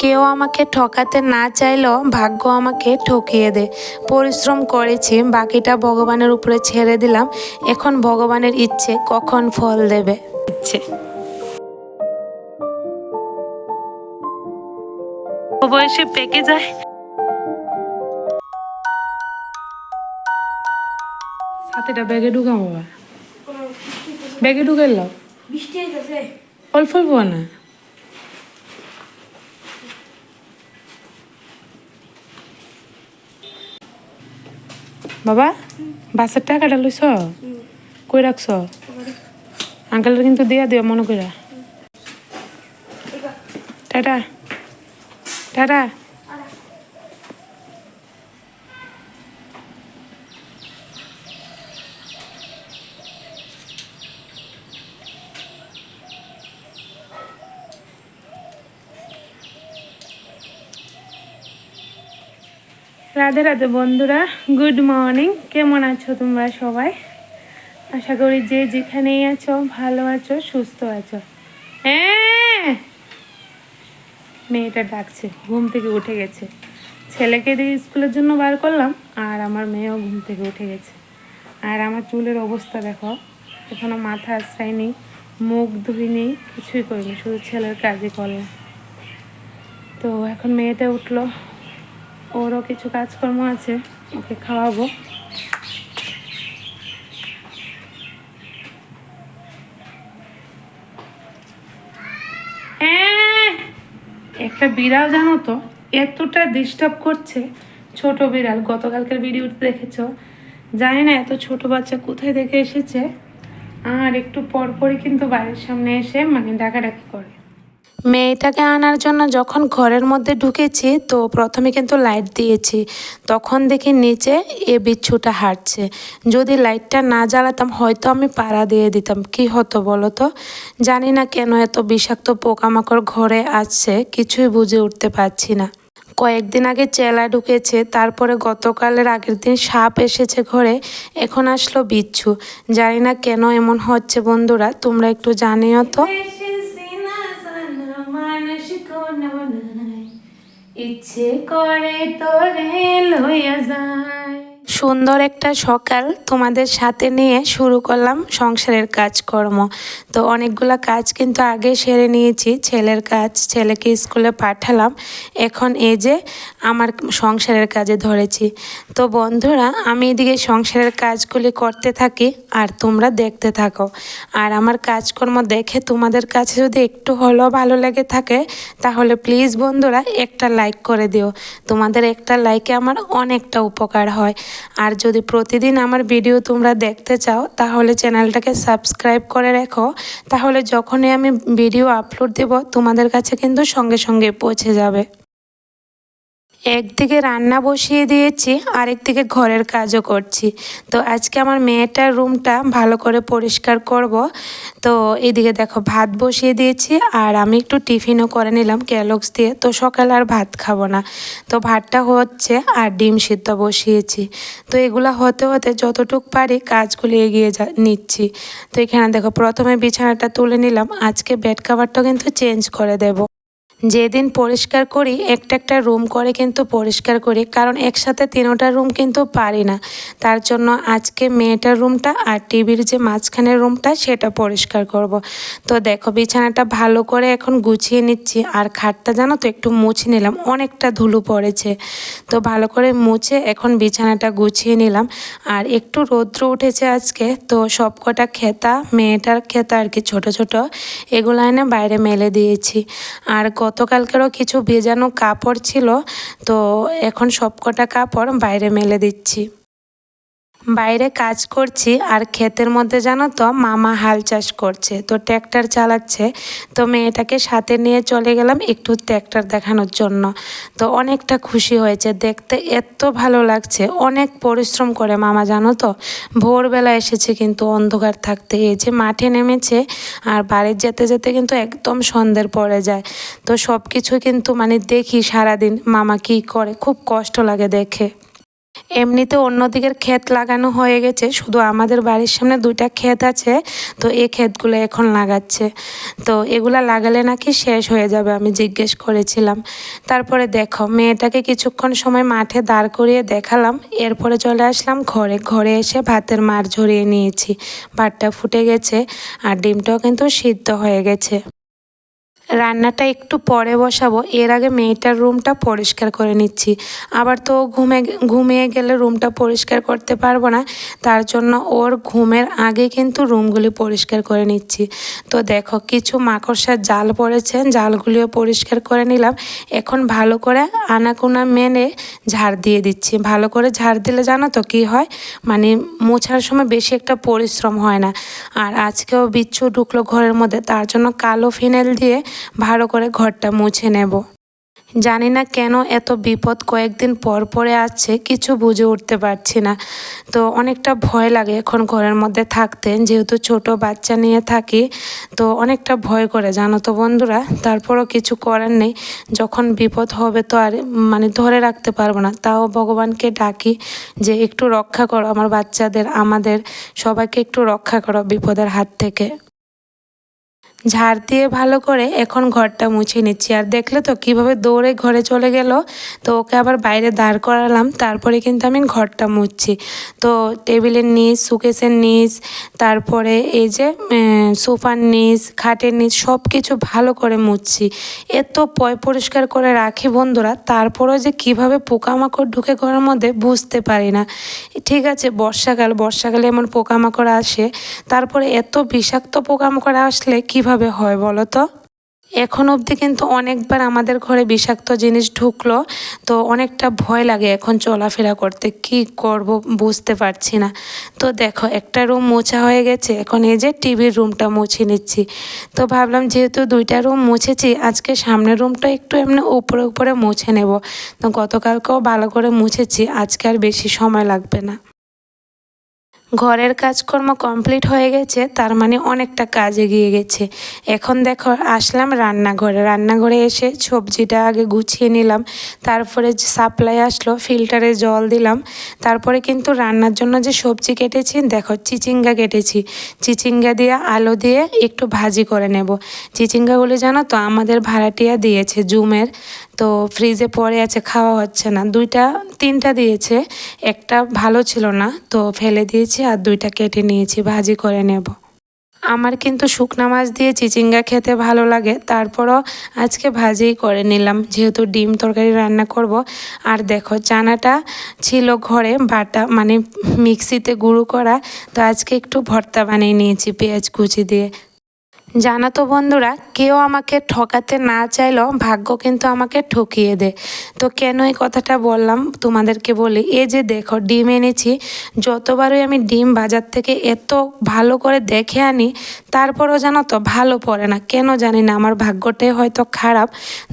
কেউ আমাকে ঠকাতে না চাইলেও ভাগ্য আমাকে ঠকিয়ে দে। পরিশ্রম করেছি বাকিটা ভগবানের উপরে ছেড়ে দিলাম। এখন ভগবানের ইচ্ছে কখন ফল দেবে? ইচ্ছে। বয়সে পেকে যায়। সাথেটা ব্যাগে ঢুকাম বাবা ব্যাগে ঢুকে লাও বৃষ্টি হইতেছে। অল্প অল্প না? বাবা বাসের টাকাটা লইছ কই রাখছ আঙ্কেলের কিন্তু দিয়া দিও মনে কইরা টাটা টাটা রাধে রাধে বন্ধুরা গুড মর্নিং কেমন আছো তোমরা সবাই? আশা করি যে যেখানেই আছো, ভালো আছো, সুস্থ আছো। হ্যাঁ মেয়েটা ডাকছে, ঘুম থেকে উঠে গেছে। ছেলেকে দিয়ে স্কুলের জন্য বার করলাম, আর আমার মেয়েও ঘুম থেকে উঠে গেছে। আর আমার চুলের অবস্থা দেখো, এখনও মাথা আশ্রায়নি, মুখ ধুইনি, কিছুই করিনি, শুধু ছেলের কাজই করলাম। তো এখন মেয়েটা উঠল ওরও কিছু কাজকর্ম আছে, ওকে খাওয়াবো। একটা বিড়াল জানো তো, এতটা ডিস্টার্ব করছে ছোট বিড়াল, গতকালকের ভিডিওতে দেখেছ? জানি না এত ছোট বাচ্চা কোথায় দেখে এসেছে। আর একটু পরপরই কিন্তু বাড়ির সামনে এসে মানে ডাকাডাকি করে। মেয়েটাকে আনার জন্য যখন ঘরের মধ্যে ঢুকেছি, তো প্রথমে কিন্তু লাইট দিয়েছি। তখন দেখি নিচে এ বিচ্ছুটা হাঁটছে। যদি লাইটটা না জ্বালাতাম, হয়তো আমি পাড়া দিয়ে দিতাম। কি হতো বলো তো? জানি না কেন এত বিষাক্ত পোকামাকড় ঘরে আসছে, কিছুই বুঝে উঠতে পারছি না। কয়েকদিন আগে চেলা ঢুকেছে, তারপরে গতকালের আগের দিন সাপ এসেছে ঘরে, এখন আসলো বিচ্ছু। জানি না কেন এমন হচ্ছে বন্ধুরা, তোমরা একটু জানিও তো। ইচ্ছে করে তোরে লইয়া যায় সুন্দর একটা সকাল তোমাদের সাথে নিয়ে শুরু করলাম সংসারের কাজকর্ম। তো অনেকগুলা কাজ কিন্তু আগে সেরে নিয়েছি, ছেলের কাজ, ছেলেকে স্কুলে পাঠালাম। এখন এই যে আমার সংসারের কাজে ধরেছি। তো বন্ধুরা, আমি এদিকে সংসারের কাজগুলি করতে থাকি আর তোমরা দেখতে থাকো। আর আমার কাজকর্ম দেখে তোমাদের কাছে যদি একটু হলেও ভালো লেগে থাকে, তাহলে প্লিজ বন্ধুরা একটা লাইক করে দিও। তোমাদের একটা লাইকে আমার অনেকটা উপকার হয়। আর যদি প্রতিদিন আমার ভিডিও তোমরা দেখতে চাও, তাহলে চ্যানেলটাকে সাবস্ক্রাইব করে রেখো। তাহলে যখনই আমি ভিডিও আপলোড দেব, তোমাদের কাছে কিন্তু সঙ্গে সঙ্গে পৌঁছে যাবে। একদিকে রান্না বসিয়ে দিয়েছি আরেকদিকে ঘরের কাজও করছি। তো আজকে আমার মেয়েটার রুমটা ভালো করে পরিষ্কার করব। তো এদিকে দেখো ভাত বসিয়ে দিয়েছি, আর আমি একটু টিফিনও করে নিলাম ক্যালক্স দিয়ে। তো সকালে আর ভাত খাব না। তো ভাতটা হচ্ছে আর ডিম সিদ্ধ বসিয়েছি। তো এগুলো হতে হতে যতটুক পারি কাজগুলি এগিয়ে যা নিচ্ছি। তো এখানে দেখো প্রথমে বিছানাটা তুলে নিলাম, আজকে বেড কাভারটাও কিন্তু চেঞ্জ করে দেবো। যেদিন পরিষ্কার করি, একটা একটা রুম করে কিন্তু পরিষ্কার করি। কারণ একসাথে তিনোটা রুম কিন্তু পারি না। তার জন্য আজকে মেয়েটার রুমটা আর টিভির যে মাঝখানের রুমটা, সেটা পরিষ্কার করব। তো দেখো, বিছানাটা ভালো করে এখন গুছিয়ে নিচ্ছি। আর খাটটা জানো তো, একটু মুছে নিলাম। অনেকটা ধুলো পড়েছে। তো ভালো করে মুছে এখন বিছানাটা গুছিয়ে নিলাম। আর একটু রৌদ্র উঠেছে আজকে, তো সব কটা খেতা, মেয়েটার খেতা আর কি ছোট ছোট, এগুলো এনে বাইরে মেলে দিয়েছি। আর গতকালকেরও কিছু ভেজানো কাপড় ছিল তো এখন সবকটা কাপড় বাইরে মেলে দিচ্ছি। বাইরে কাজ করছি আর ক্ষেতের মধ্যে জানো তো মামা হাল চাষ করছে। তো ট্র্যাক্টর চালাচ্ছে। তো মেয়েটাকে সাথে নিয়ে চলে গেলাম একটু ট্র্যাক্টর দেখানোর জন্য। তো অনেকটা খুশি হয়েছে। দেখতে এত ভালো লাগছে। অনেক পরিশ্রম করে মামা, জানো তো? ভোরবেলা এসেছে কিন্তু অন্ধকার থাকতে। এই যে মাঠে নেমেছে আর বাড়ির যেতে যেতে কিন্তু একদম সন্ধ্যের পড়ে যায়। তো সব কিছু কিন্তু মানে দেখি সারাদিন মামা কী করে। খুব কষ্ট লাগে দেখে। এমনিতে অন্যদিকের ক্ষেত লাগানো হয়ে গেছে, শুধু আমাদের বাড়ির সামনে দুইটা ক্ষেত আছে, তো এই ক্ষেতগুলো এখন লাগাচ্ছে। তো এগুলা লাগালে নাকি শেষ হয়ে যাবে আমি জিজ্ঞেস করেছিলাম। তারপরে দেখো, মেয়েটাকে কিছুক্ষণ সময় মাঠে দাঁড় করিয়ে দেখালাম, এরপরে চলে আসলাম ঘরে। ঘরে এসে ভাতের মার ঝরিয়ে নিয়েছি। ভাতটা ফুটে গেছে আর ডিমটাও কিন্তু সিদ্ধ হয়ে গেছে। রান্নাটা একটু পরে বসাবো। এর আগে মেয়েটার রুমটা পরিষ্কার করে নিচ্ছি। আবার তো ঘুমে, ঘুমিয়ে গেলে রুমটা পরিষ্কার করতে পারব না। তার জন্য ওর ঘুমের আগে কিন্তু রুমগুলি পরিষ্কার করে নিচ্ছি। তো দেখো, কিছু মাকড়সার জাল পড়েছে। জালগুলিও পরিষ্কার করে নিলাম। এখন ভালো করে আনাকোনা মেনে ঝাড় দিয়ে দিচ্ছি। ভালো করে ঝাড় দিলে জানো তো কী হয়? মানে মোছার সময় বেশি একটা পরিশ্রম হয় না। আর আজকেও বিচ্ছু ঢুকলো ঘরের মধ্যে। তার জন্য কালো ফিনাইল দিয়ে ভালো করে ঘরটা মুছে নেব। জানি না কেন এত বিপদ কয়েকদিন পর পরে আসছে, কিছু বুঝে উঠতে পারছি না। তো অনেকটা ভয় লাগে এখন ঘরের মধ্যে থাকতে, যেহেতু ছোট বাচ্চা নিয়ে থাকি, তো অনেকটা ভয় করে, জানো তো বন্ধুরা। তারপরও কিছু করার নেই। যখন বিপদ হবে তো আর মানে ধরে রাখতে পারব না। তাও ভগবানকে ডাকি যে একটু রক্ষা করো আমার বাচ্চাদের, আমাদের সবাইকে একটু রক্ষা করো বিপদের হাত থেকে। ঝাড় দিয়ে ভালো করে এখন ঘরটা মুছে নিচ্ছি। আর দেখলে তো কীভাবে দৌড়ে ঘরে চলে গেল? তো ওকে আবার বাইরে দাঁড় করালাম, তারপরে কিন্তু আমি ঘরটা মুছছি। তো টেবিলের নিচ, সুকেসের নিচ, তারপরে এই যে সোফার নিচ, খাটের নিচ সব কিছু ভালো করে মুছছি। এত পয় পরিষ্কার করে রাখি বন্ধুরা, তারপরেও যে কীভাবে পোকামাকড় ঢুকে ঘরের মধ্যে বুঝতে পারি না। ঠিক আছে, বর্ষাকাল, বর্ষাকালে এমন পোকামাকড় আসে, তারপরে এত বিষাক্ত পোকামাকড় আসলে কীভাবে হয় বলো তো? এখন অবধি কিন্তু অনেকবার আমাদের ঘরে বিষাক্ত জিনিস ঢুকলো, তো অনেকটা ভয় লাগে এখন চলাফেরা করতে। কি করব বুঝতে পারছি না। তো দেখো, একটা রুম মোছা হয়ে গেছে, এখন এই যে টিভির রুমটা মুছে নিচ্ছি। তো ভাবলাম যেহেতু দুইটা রুম মুছেছি, আজকে সামনের রুমটা একটু এমনি উপরে উপরে মুছে নেব। তো গতকালকেও ভালো করে মুছেছি, আজকে আর বেশি সময় লাগবে না। ঘরের কাজকর্ম কমপ্লিট হয়ে গেছে, তার মানে অনেকটা কাজ এগিয়ে গেছে। এখন দেখো, আসলাম রান্নাঘরে। রান্নাঘরে এসে সবজিটা আগে গুছিয়ে নিলাম, তারপরে সাপ্লাই আসলো, ফিল্টারে জল দিলাম। তারপরে কিন্তু রান্নার জন্য যে সবজি কেটেছি, দেখো চিচিঙ্গা কেটেছি। চিচিঙ্গা দিয়ে আলু দিয়ে একটু ভাজি করে নেব। চিচিঙ্গাগুলি জানো তো, আমাদের ভাড়াটিয়া দিয়েছে জুমের। তো ফ্রিজে পড়ে আছে, খাওয়া হচ্ছে না। দুইটা, তিনটা দিয়েছে, একটা ভালো ছিল না, তো ফেলে দিয়েছি আর দুইটা কেটে নিয়েছি, ভাজি করে নেব। আমার কিন্তু শুকনা মাছ দিয়ে চিচিঙ্গা খেতে ভালো লাগে, তারপরও আজকে ভাজিই করে নিলাম। যেহেতু ডিম তরকারি রান্না করব, আর দেখো চানাটা ছিল ঘরে, বাটা মানে মিক্সিতে গুঁড়ো করা, তো আজকে একটু ভর্তা বানিয়ে নিয়েছি, পেঁয়াজ কুচি দিয়ে। জানো তো বন্ধুরা, কেউ আমাকে ঠকাতে না চাইলেও ভাগ্য কিন্তু আমাকে ঠকিয়ে দেয়। তো কেন এই কথাটা বললাম? তোমাদেরকে বলি, এই যে দেখো, ডিম এনেছি, যতবারই আমি ডিম বাজার থেকে এত ভালো করে দেখে আনি, তারপরও জানো তো ভালো পড়ে না। কেন জানি না, আমার ভাগ্যটাই হয়তো খারাপ।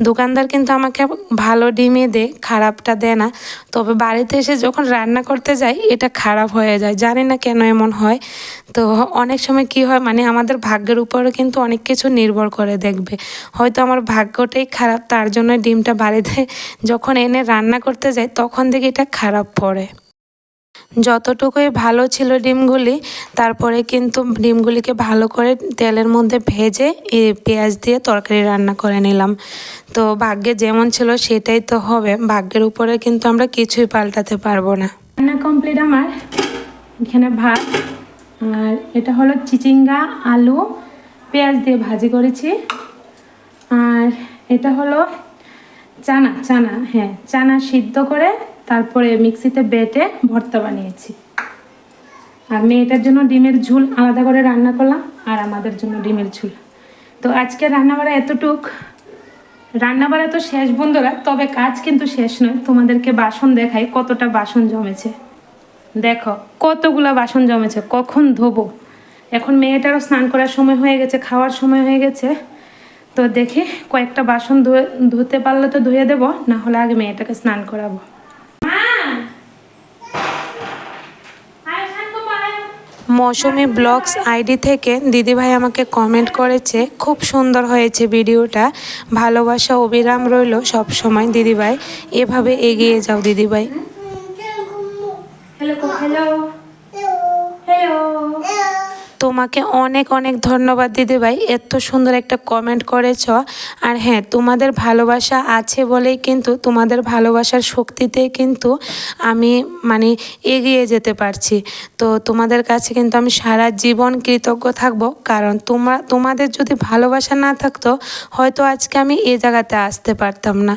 দোকানদার কিন্তু আমাকে ভালো ডিমে দেয়, খারাপটা দেয় না। তবে বাড়িতে এসে যখন রান্না করতে যাই, এটা খারাপ হয়ে যায়। জানি না কেন এমন হয়। তো অনেক সময় কি হয় মানে আমাদের ভাগ্যের উপরে কিন্তু অনেক কিছু নির্ভর করে দেখবে। হয়তো আমার ভাগ্যটাই খারাপ, তার জন্য ডিমটা বাড়িতে যখন এনে রান্না করতে যাই, তখন থেকে এটা খারাপ পড়ে। যতটুকুই ভালো ছিল ডিমগুলি, তারপরে কিন্তু ডিমগুলিকে ভালো করে তেলের মধ্যে ভেজে পেঁয়াজ দিয়ে তরকারি রান্না করে নিলাম। তো ভাগ্যে যেমন ছিল সেটাই তো হবে, ভাগ্যের উপরে কিন্তু আমরা কিছুই পাল্টাতে পারব না। রান্না কমপ্লিট আমার। এখানে ভাত, আর এটা হলো চিচিঙ্গা, আলু পেঁয়াজ দিয়ে ভাজি করেছি। আর এটা হলো চানা চানা হ্যাঁ চানা সিদ্ধ করে তারপরে মিক্সিতে বেটে ভর্তা বানিয়েছি। আর মেয়েটার জন্য ডিমের ঝুল আলাদা করে রান্না করলাম, আর আমাদের জন্য ডিমের ঝুল। তো আজকে রান্নাবাড়া এতটুক। রান্নাবাড়া তো শেষ বন্ধুরা, তবে কাজ কিন্তু শেষ নয়। তোমাদেরকে বাসন দেখাই কতটা বাসন জমেছে। দেখো, কতগুলা বাসন জমেছে, কখন ধোবো? এখন মেয়েটারও স্নান করার সময় হয়ে গেছে খাওয়ার সময় হয়ে গেছে। তো দেখি কয়েকটা বাসন ধুয়ে ধুতে পারলে তো ধুয়ে দেবো না হলে আগে মেয়েটাকে স্নান করাবো। মৌসুমি ব্লগস আইডি থেকে দিদিভাই আমাকে কমেন্ট করেছে খুব সুন্দর হয়েছে ভিডিওটা। ভালোবাসা অবিরাম রইল সব সময় দিদিভাই। এভাবে এগিয়ে যাও দিদিভাই। হ্যালো হ্যালো হ্যালো তোমাকে অনেক অনেক ধন্যবাদ দিদি ভাই। এত সুন্দর একটা কমেন্ট করেছ। আর হ্যাঁ তোমাদের ভালোবাসা আছে বলেই কিন্তু, তোমাদের ভালোবাসার শক্তিতে কিন্তু আমি মানে এগিয়ে যেতে পারছি। তো তোমাদের কাছে কিন্তু আমি সারা জীবন কৃতজ্ঞ থাকব। কারণ তোমরা তোমাদের যদি ভালোবাসা না থাকতো, হয়তো আজকে আমি এ জায়গাতে আসতে পারতাম না।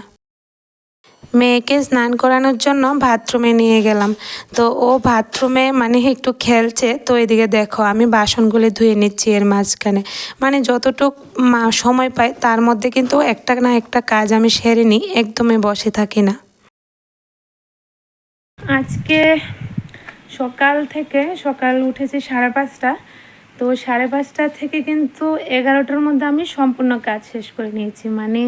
মেয়েকে স্নান করানোর জন্য বাথরুমে নিয়ে গেলাম। তো ও বাথরুমে মানে একটু খেলছে, তো এদিকে দেখো আমি বাসনগুলি ধুয়ে নিচ্ছি এর মাঝখানে। মানে যতটুক সময় পাই তার মধ্যে কিন্তু একটা না একটা কাজ আমি সেরে নিই একদমই বসে থাকি না। আজকে সকাল থেকে, সকাল উঠেছি সাড়ে পাঁচটা। তো সাড়ে পাঁচটা থেকে কিন্তু এগারোটার মধ্যে আমি সম্পূর্ণ কাজ শেষ করে নিয়েছি। মানে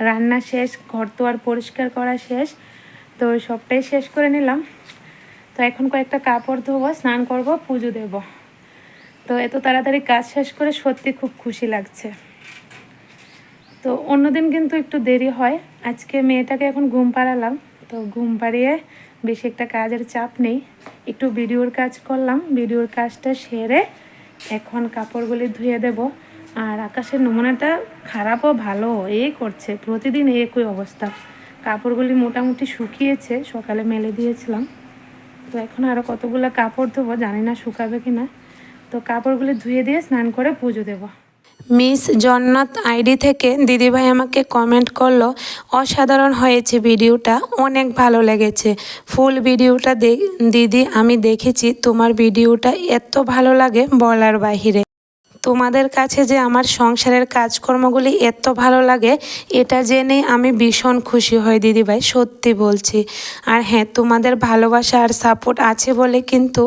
রান্না শেষ, ঘর আর পরিষ্কার করা শেষ, তো সবটাই শেষ করে নিলাম। তো এখন কয়েকটা কাপড় ধোবো, স্নান করব, পুজো দেব। তো এত তাড়াতাড়ি কাজ শেষ করে সত্যি খুব খুশি লাগছে। তো অন্যদিন কিন্তু একটু দেরি হয়। আজকে মেয়েটাকে এখন ঘুম পাড়ালাম। তো ঘুম পাড়িয়ে বেশি একটা কাজের চাপ নেই। একটু ভিডিওর কাজ করলাম। ভিডিওর কাজটা সেরে এখন কাপড়গুলি ধুয়ে দেব। আর আকাশের নমুনাটা খারাপও ভালো এই করছে। প্রতিদিন একই অবস্থা। কাপড়গুলি মোটামুটি শুকিয়েছে, সকালে মেলে দিয়েছিলাম। তো এখন আরও কতগুলো কাপড় ধোবো জানি না শুকাবে কি না তো কাপড়গুলি ধুয়ে দিয়ে স্নান করে পুজো দেবো। মিস জন্নত আইডি থেকে দিদিভাই আমাকে কমেন্ট করল, অসাধারণ হয়েছে ভিডিওটা, অনেক ভালো লেগেছে। ফুল ভিডিওটা দিদি আমি দেখেছি, তোমার ভিডিওটা এত ভালো লাগে বলার বাহিরে। তোমাদের কাছে যে আমার সংসারের কাজকর্মগুলি এত ভালো লাগে, এটা জেনে আমি ভীষণ খুশি হই, দিদিভাই, সত্যি বলছি। আর হ্যাঁ তোমাদের ভালোবাসা আর সাপোর্ট আছে বলে কিন্তু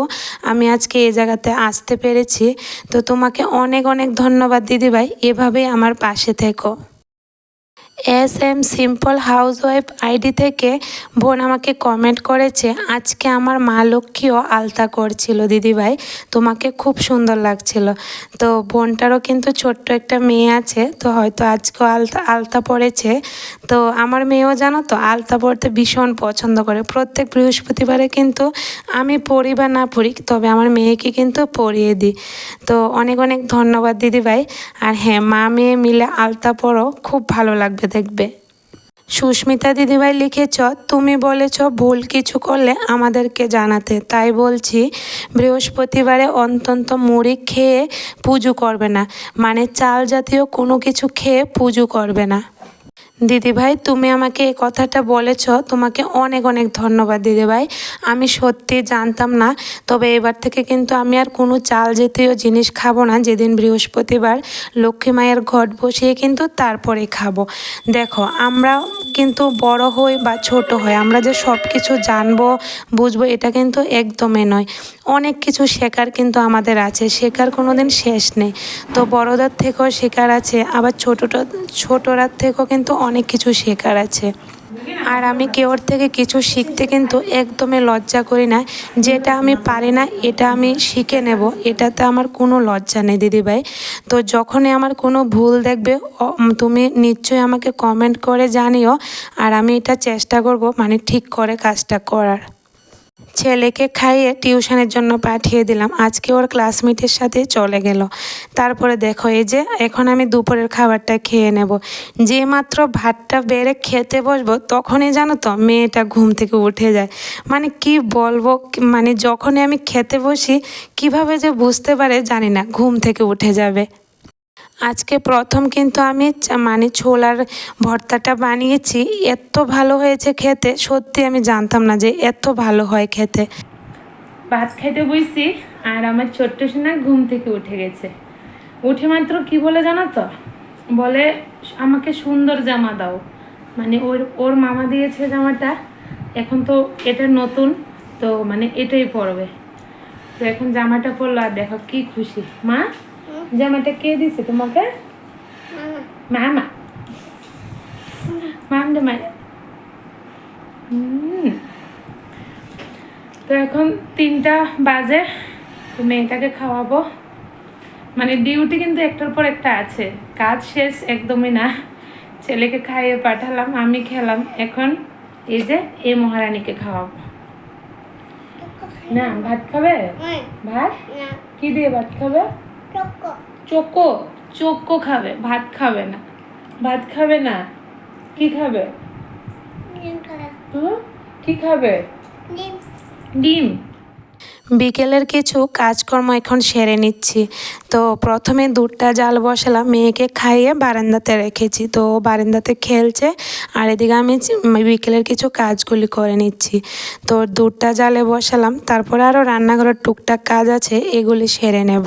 আমি আজকে এই জায়গাতে আসতে পেরেছি। তো তোমাকে অনেক অনেক ধন্যবাদ, দিদিভাই। এভাবেই আমার পাশে থেকো। S M simple housewife ID থেকে বোন আমাকে কমেন্ট করেছে, আজকে আমার মা লক্ষ্মীও আলতা করছিল, দিদিভাই, তোমাকে খুব সুন্দর লাগছিল। তো বোনটারও কিন্তু ছোট্ট একটা মেয়ে আছে, তো হয়তো আজকেও আলতা আলতা পড়েছে। তো আমার মেয়েও জানো তো, আলতা পড়তে ভীষণ পছন্দ করে। প্রত্যেক বৃহস্পতিবারে কিন্তু আমি পড়ি বা না পড়ি, তবে আমার মেয়েকে কিন্তু পড়িয়ে দিই। তো অনেক অনেক ধন্যবাদ দিদিভাই। আর হ্যাঁ মা মেয়ে মিলে আলতা পড়ো, খুব ভালো লাগবে দেখবে। সুস্মিতা দিদিভাই লিখেছ, তুমি বলেছ ভুল কিছু করলে আমাদেরকে জানাতে। তাই বলছি, বৃহস্পতিবারে অন্তন্ত মুড়ি খেয়ে পুজো করবে না। মানে চাল জাতীয় কোনো কিছু খেয়ে পুজো করবে না। দিদিভাই, তুমি আমাকে এই কথাটা বলেছ, তোমাকে অনেক অনেক ধন্যবাদ দিদিভাই। আমি সত্যি জানতাম না, তবে এবার থেকে কিন্তু আমি আর কোনো চাল জাতীয় জিনিস খাব না। যেদিন বৃহস্পতিবার লক্ষ্মী মায়ের ঘট বসিয়ে কিন্তু তারপরে খাব। দেখো, আমরা কিন্তু বড় হই বা ছোট হই, আমরা যে সব কিছু জানব, বুঝব, এটা কিন্তু একদমই নয়। অনেক কিছু শেখার কিন্তু আমাদের আছে, শেখার কোনো দিন শেষ নেই। তো বড়দের থেকেও শেখার আছে, আবার ছোটোটা, ছোটরার থেকেও কিন্তু অনেক কিছু শেখার আছে। আর আমি কেউর থেকে কিছু শিখতে কিন্তু একদমই লজ্জা করি না। যেটা আমি পারি না, এটা আমি শিখে নেব। এটাতে আমার কোনো লজ্জা নেই দিদিভাই তো যখনই আমার কোনো ভুল দেখবে তুমি নিশ্চয়ই আমাকে কমেন্ট করে জানিও। আর আমি এটা চেষ্টা করব মানে ঠিক করে কাজটা করার। ছেলেকে খাইয়ে টিউশনের জন্য পাঠিয়ে দিলাম। আজকে ওর ক্লাসমেটের সাথে চলে গেল। তারপরে দেখো, এই যে এখন আমি দুপুরের খাবারটা খেয়ে নেব। যে মাত্র ভাতটা বেড়ে খেতে বসবো, তখনই জানো তো মেয়েটা ঘুম থেকে উঠে যায়। মানে কি বলব মানে যখনই আমি খেতে বসি, কীভাবে যে বুঝতে পারে জানি না, ঘুম থেকে উঠে যাবে। আজকে প্রথম কিন্তু আমি মানে ছোলার ভর্তাটা বানিয়েছি। এত ভালো হয়েছে খেতে, সত্যি আমি জানতাম না যে এত ভালো হয় খেতে। ভাত খেতে বইছি, আর আমার ছোট্ট সোনা ঘুম থেকে উঠে গেছে। উঠে মাত্র কি বলে জানো তো? বলে, আমাকে সুন্দর জামা দাও। মানে ওর ওর মামা দিয়েছে জামাটা, এখন তো এটা নতুন, তো মানে এটাই পরবে। তো এখন জামাটা পরলো, আর দেখো কি খুশি। মা? জামাটা কে দিছে তোমাকে? মামা। মাম জামা হুম। তো এখন তিনটা বাজে তো মেয়েটাকে খাওয়াবো। মানে ডিউটি কিন্তু একটার পর একটা আছে কাজ শেষ একদমই না। ছেলেকে খাইয়ে পাঠালাম আমি খেলাম। এখন এই যে এই মহারানীকে খাওয়াবো। না ভাত খাবে? ভাত? কি দিয়ে ভাত খাবে? চোকো চোকো খাবে ভাত খাবে না। ভাত খাবে না? কি খাবে? ডিম খাবে, হুম? কি খাবে? ডিম, ডিম। বিকেলের কিছু কাজকর্ম এখন সেরে নিচ্ছি। তো প্রথমে দুধটা জাল বসালাম মেয়েকে খাইয়ে বারান্দাতে রেখেছি। তো বারান্দাতে খেলছে আর এদিকে আমি বিকেলের কিছু কাজগুলি করে নিচ্ছি। তো দুধটা জালে বসালাম তারপরে আরও রান্নাঘরের টুকটাক কাজ আছে এগুলি সেরে নেব।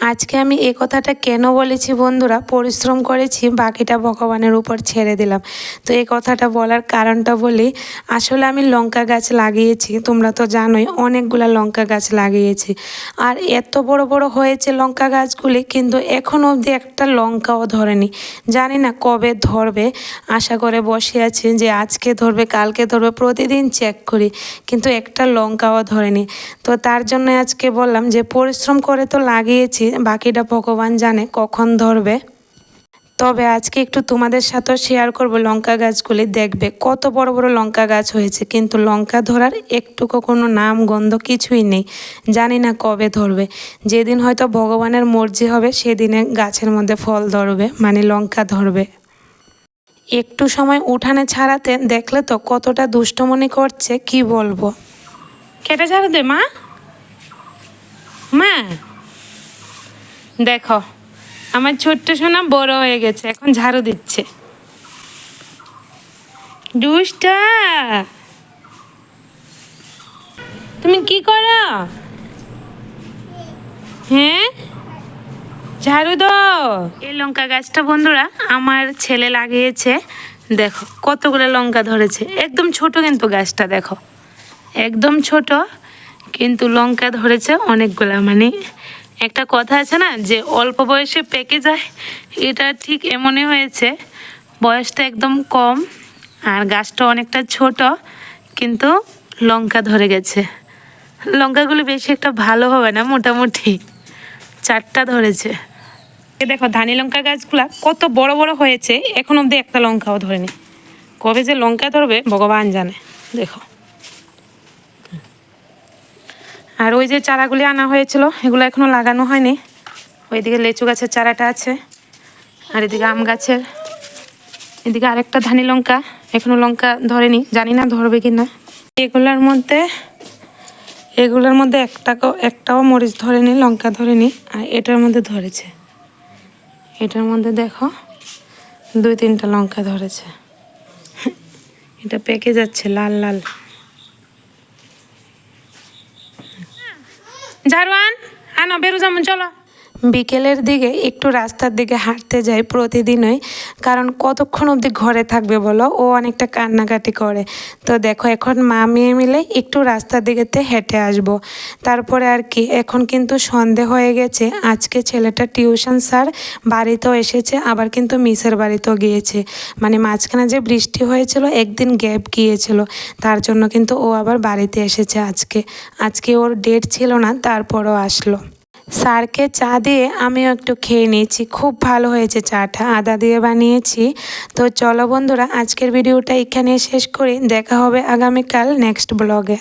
আজকে আমি এ কথাটা কেন বলেছি বন্ধুরা? পরিশ্রম করেছি, বাকিটা ভগবানের উপর ছেড়ে দিলাম। তো এই কথাটা বলার কারণটা বলি, আসলে আমি লঙ্কা গাছ লাগিয়েছি, তোমরা তো জানোই অনেকগুলো লঙ্কা গাছ লাগিয়েছি। আর এত বড় বড় হয়েছে লঙ্কা গাছগুলি, কিন্তু এখন অবধি একটা লঙ্কাও ধরেনি। জানি না কবে ধরবে, আশা করে বসে আছি যে আজকে ধরবে, কালকে ধরবে, প্রতিদিন চেক করি, কিন্তু একটা লঙ্কাও ধরেনি। তো তার জন্য আজকে বললাম যে পরিশ্রম করে তো লাগিয়েছি বাকিটা ভগবান জানে কখন ধরবে। তবে আজকে একটু তোমাদের সাথেও শেয়ার করব লঙ্কা গাছগুলি। দেখবে কত বড় বড় লঙ্কা গাছ হয়েছে, কিন্তু লঙ্কা ধরার একটুকু কোনো নাম গন্ধ কিছুই নেই। জানি না কবে ধরবে। যেদিন হয়তো ভগবানের মর্জি হবে, সেদিনে গাছের মধ্যে ফল ধরবে মানে লঙ্কা ধরবে। একটু সময় উঠানে ছাড়াতে দেখলে তো কতটা দুষ্টমনি করছে, কি বলব? কেটে ছাড়া দে, মা। মা। দেখো, আমার ছোট্ট সোনা বড় হয়ে গেছে, এখন ঝাড়ু দিচ্ছে। দুষ্টা! তুমি কি করো? হ্যাঁ? ঝাড়ু দাও। এই লঙ্কা গাছটা বন্ধুরা আমার ছেলে লাগিয়েছে। দেখো, কতগুলো লঙ্কা ধরেছে। একদম ছোট কিন্তু গাছটা, দেখো। একদম ছোট, কিন্তু লঙ্কা ধরেছে অনেকগুলা মানে একটা কথা আছে না, যে অল্প বয়সে পেকে যায়, এটা ঠিক এমনই হয়েছে। বয়সটা একদম কম আর গাছটা অনেকটা ছোট, কিন্তু লঙ্কা ধরে গেছে। লঙ্কাগুলো বেশি একটা ভালো হবে না, মোটামুটি চারটা ধরেছে। এ দেখো, ধানি লঙ্কা গাছগুলা কত বড় বড় হয়েছে, এখন অবধি একটা লঙ্কাও ধরেনি। কবে যে লঙ্কা ধরবে, ভগবান জানে। দেখো। আর ওই যে চারাগুলি আনা হয়েছিল, এগুলো এখনও লাগানো হয়নি। ওইদিকে লেচু গাছের চারাটা আছে, আর এদিকে আম গাছের। এদিকে আরেকটা ধানি লঙ্কা, এখনও লঙ্কা ধরেনি, জানি না ধরবে কি না এগুলোর মধ্যে এগুলোর মধ্যে একটাকেও, একটাও মরিচ ধরেনি, লঙ্কা ধরেনি, আর এটার মধ্যে ধরেছে। এটার মধ্যে দেখো, দুই তিনটা লঙ্কা ধরেছে। এটা পেকে যাচ্ছে লাল লাল। ঝাড়ুয়ান আনো বেরো যেমন চলো বিকেলের দিকে একটু রাস্তার দিকে হাঁটতে যাই প্রতিদিনই, কারণ কতক্ষণ অবধি ঘরে থাকবে বলো? ও অনেকটা কান্নাকাটি করে। তো দেখো, এখন মা মেয়ে মিলে একটু রাস্তার দিকেতে হেঁটে আসব। তারপরে আর কি, এখন কিন্তু সন্ধে হয়ে গেছে। আজকে ছেলেটা টিউশন স্যার বাড়িতেও এসেছে, আবার কিন্তু মিসের বাড়িতেও গিয়েছে। মানে মাঝখানে যে বৃষ্টি হয়েছিল, একদিন গ্যাপ গিয়েছিল। তার জন্য কিন্তু ও আবার বাড়িতে এসেছে আজকে। আজকে ওর ডেট ছিল না, তারপরও আসলো। স্যারকে চা দিয়ে আমিও একটু খেয়ে নিয়েছি। খুব ভালো হয়েছে চাটা। আদা দিয়ে বানিয়েছি। তো চলো বন্ধুরা, আজকের ভিডিওটা এখানে শেষ করি। দেখা হবে আগামীকাল নেক্সট ব্লগে।